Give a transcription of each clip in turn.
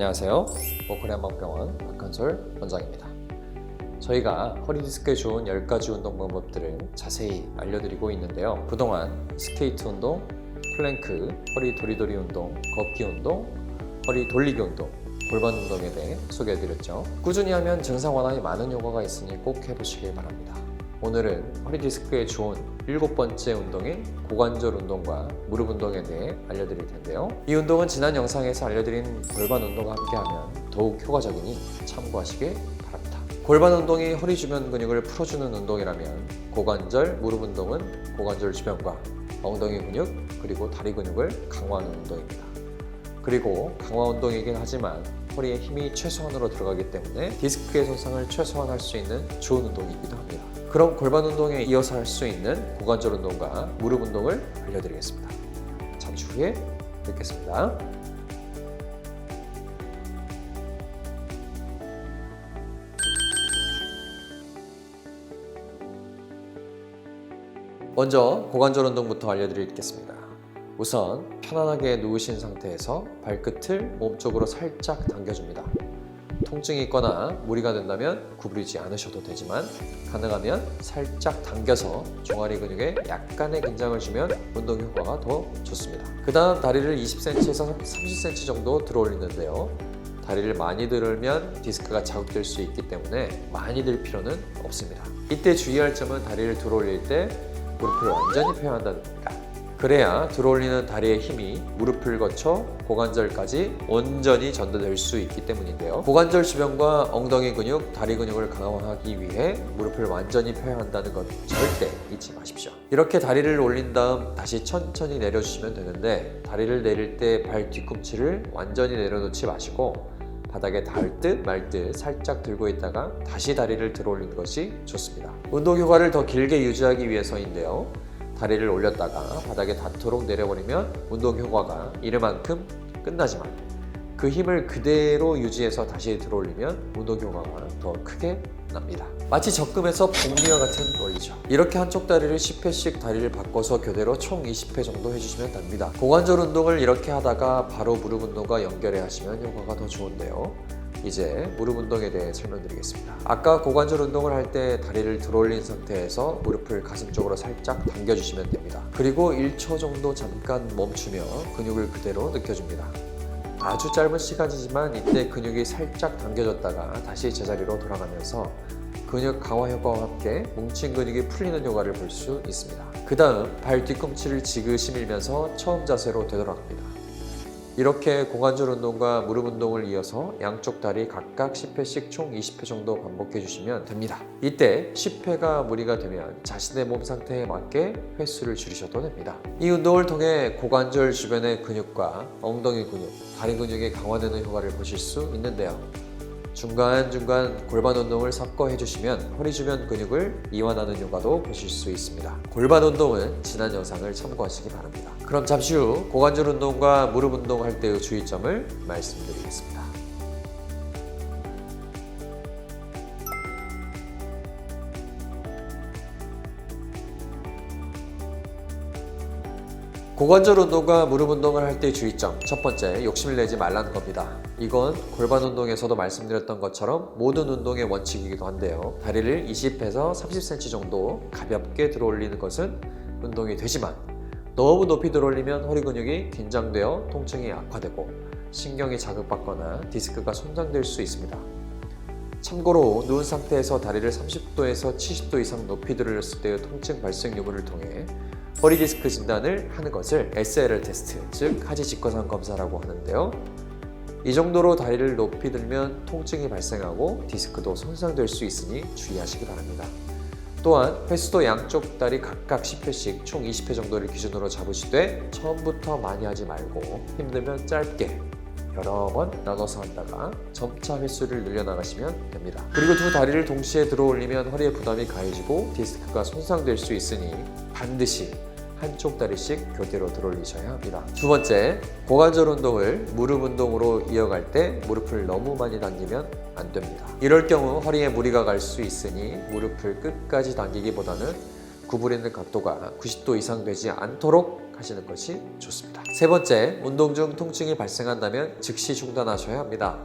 안녕하세요. 워커리 한방병원 박한솔 원장입니다. 저희가 허리 디스크에 좋은 10가지 운동 방법들을 자세히 알려드리고 있는데요. 그동안 스케이트 운동, 플랭크, 허리 도리도리 운동, 걷기 운동, 허리 돌리기 운동, 골반 운동에 대해 소개해드렸죠. 꾸준히 하면 증상 완화에 많은 효과가 있으니 꼭 해보시길 바랍니다. 오늘은 허리 디스크에 좋은 일곱 번째 운동인 고관절 운동과 무릎 운동에 대해 알려드릴 텐데요. 이 운동은 지난 영상에서 알려드린 골반 운동과 함께하면 더욱 효과적이니 참고하시길 바랍니다. 골반 운동이 허리 주변 근육을 풀어주는 운동이라면 고관절, 무릎 운동은 고관절 주변과 엉덩이 근육 그리고 다리 근육을 강화하는 운동입니다. 그리고 강화 운동이긴 하지만 허리에 힘이 최소한으로 들어가기 때문에 디스크의 손상을 최소화할 수 있는 좋은 운동이기도 합니다. 그럼 골반 운동에 이어서 할 수 있는 고관절 운동과 무릎 운동을 알려드리겠습니다. 잠시 후에 뵙겠습니다. 먼저 고관절 운동부터 알려드리겠습니다. 우선 편안하게 누우신 상태에서 발끝을 몸쪽으로 살짝 당겨줍니다. 통증이 있거나 무리가 된다면 구부리지 않으셔도 되지만 가능하면 살짝 당겨서 종아리 근육에 약간의 긴장을 주면 운동 효과가 더 좋습니다. 그 다음 다리를 20cm에서 30cm 정도 들어 올리는데요. 다리를 많이 들으면 디스크가 자극될 수 있기 때문에 많이 들 필요는 없습니다. 이때 주의할 점은 다리를 들어 올릴 때 무릎을 완전히 펴야 한다는 겁니다. 그래야 들어올리는 다리의 힘이 무릎을 거쳐 고관절까지 온전히 전달될 수 있기 때문인데요. 고관절 주변과 엉덩이 근육, 다리 근육을 강화하기 위해 무릎을 완전히 펴야 한다는 것 절대 잊지 마십시오. 이렇게 다리를 올린 다음 다시 천천히 내려주시면 되는데 다리를 내릴 때 발 뒤꿈치를 완전히 내려놓지 마시고 바닥에 닿을 듯 말 듯 살짝 들고 있다가 다시 다리를 들어 올리는 것이 좋습니다. 운동 효과를 더 길게 유지하기 위해서인데요. 다리를 올렸다가 바닥에 닿도록 내려버리면 운동 효과가 이르만큼 끝나지만 그 힘을 그대로 유지해서 다시 들어올리면 운동 효과가 더 크게 납니다. 마치 적금에서 복리와 같은 원리죠. 이렇게 한쪽 다리를 10회씩 다리를 바꿔서 교대로 총 20회 정도 해주시면 됩니다. 고관절 운동을 이렇게 하다가 바로 무릎 운동과 연결해 하시면 효과가 더 좋은데요. 이제 무릎 운동에 대해 설명드리겠습니다. 아까 고관절 운동을 할 때 다리를 들어올린 상태에서 무릎을 가슴 쪽으로 살짝 당겨주시면 됩니다. 그리고 1초 정도 잠깐 멈추며 근육을 그대로 느껴줍니다. 아주 짧은 시간이지만 이때 근육이 살짝 당겨졌다가 다시 제자리로 돌아가면서 근육 강화 효과와 함께 뭉친 근육이 풀리는 효과를 볼 수 있습니다. 그 다음 발 뒤꿈치를 지그시 밀면서 처음 자세로 되돌아갑니다. 이렇게 고관절 운동과 무릎 운동을 이어서 양쪽 다리 각각 10회씩 총 20회 정도 반복해 주시면 됩니다. 이때 10회가 무리가 되면 자신의 몸 상태에 맞게 횟수를 줄이셔도 됩니다. 이 운동을 통해 고관절 주변의 근육과 엉덩이 근육, 다리 근육이 강화되는 효과를 보실 수 있는데요. 중간중간 골반 운동을 섞어 해주시면 허리 주변 근육을 이완하는 효과도 보실 수 있습니다. 골반 운동은 지난 영상을 참고하시기 바랍니다. 그럼 잠시 후 고관절 운동과 무릎 운동 할 때의 주의점을 말씀드리겠습니다. 고관절 운동과 무릎 운동을 할 때 주의점. 첫 번째 욕심을 내지 말라는 겁니다. 이건 골반 운동에서도 말씀드렸던 것처럼 모든 운동의 원칙이기도 한데요. 다리를 20에서 30cm 정도 가볍게 들어 올리는 것은 운동이 되지만 너무 높이 들어 올리면 허리 근육이 긴장되어 통증이 악화되고 신경이 자극받거나 디스크가 손상될 수 있습니다. 참고로 누운 상태에서 다리를 30도에서 70도 이상 높이 들었을 때의 통증 발생 여부를 통해 허리 디스크 진단을 하는 것을 SLR 테스트, 즉 하지 직거상 검사라고 하는데요. 이 정도로 다리를 높이 들면 통증이 발생하고 디스크도 손상될 수 있으니 주의하시기 바랍니다. 또한 횟수도 양쪽 다리 각각 10회씩 총 20회 정도를 기준으로 잡으시되 처음부터 많이 하지 말고 힘들면 짧게 여러 번 나눠서 한다가 점차 횟수를 늘려나가시면 됩니다. 그리고 두 다리를 동시에 들어 올리면 허리에 부담이 가해지고 디스크가 손상될 수 있으니 반드시 한쪽 다리씩 교대로 들어올리셔야 합니다. 두 번째, 고관절 운동을 무릎 운동으로 이어갈 때 무릎을 너무 많이 당기면 안 됩니다. 이럴 경우 허리에 무리가 갈 수 있으니 무릎을 끝까지 당기기보다는 구부리는 각도가 90도 이상 되지 않도록 하시는 것이 좋습니다. 세 번째, 운동 중 통증이 발생한다면 즉시 중단하셔야 합니다.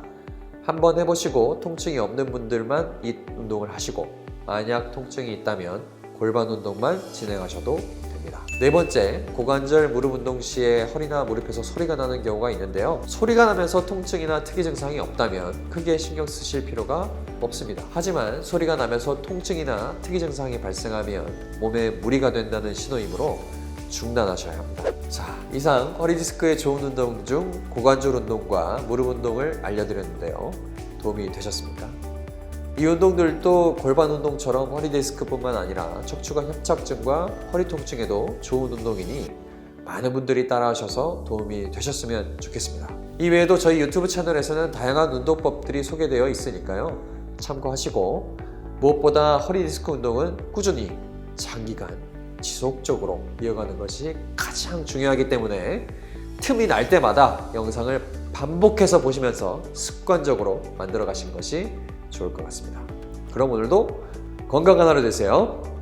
한번 해보시고 통증이 없는 분들만 이 운동을 하시고 만약 통증이 있다면 골반 운동만 진행하셔도 됩니다. 네 번째, 고관절 무릎 운동 시에 허리나 무릎에서 소리가 나는 경우가 있는데요. 소리가 나면서 통증이나 특이 증상이 없다면 크게 신경 쓰실 필요가 없습니다. 하지만 소리가 나면서 통증이나 특이 증상이 발생하면 몸에 무리가 된다는 신호이므로 중단하셔야 합니다. 자, 이상 허리 디스크에 좋은 운동 중 고관절 운동과 무릎 운동을 알려드렸는데요. 도움이 되셨습니까? 이 운동들도 골반 운동처럼 허리 디스크뿐만 아니라 척추관 협착증과 허리 통증에도 좋은 운동이니 많은 분들이 따라하셔서 도움이 되셨으면 좋겠습니다. 이 외에도 저희 유튜브 채널에서는 다양한 운동법들이 소개되어 있으니까요. 참고하시고 무엇보다 허리 디스크 운동은 꾸준히 장기간 지속적으로 이어가는 것이 가장 중요하기 때문에 틈이 날 때마다 영상을 반복해서 보시면서 습관적으로 만들어 가신 것이 좋을 것 같습니다. 그럼 오늘도 건강한 하루 되세요.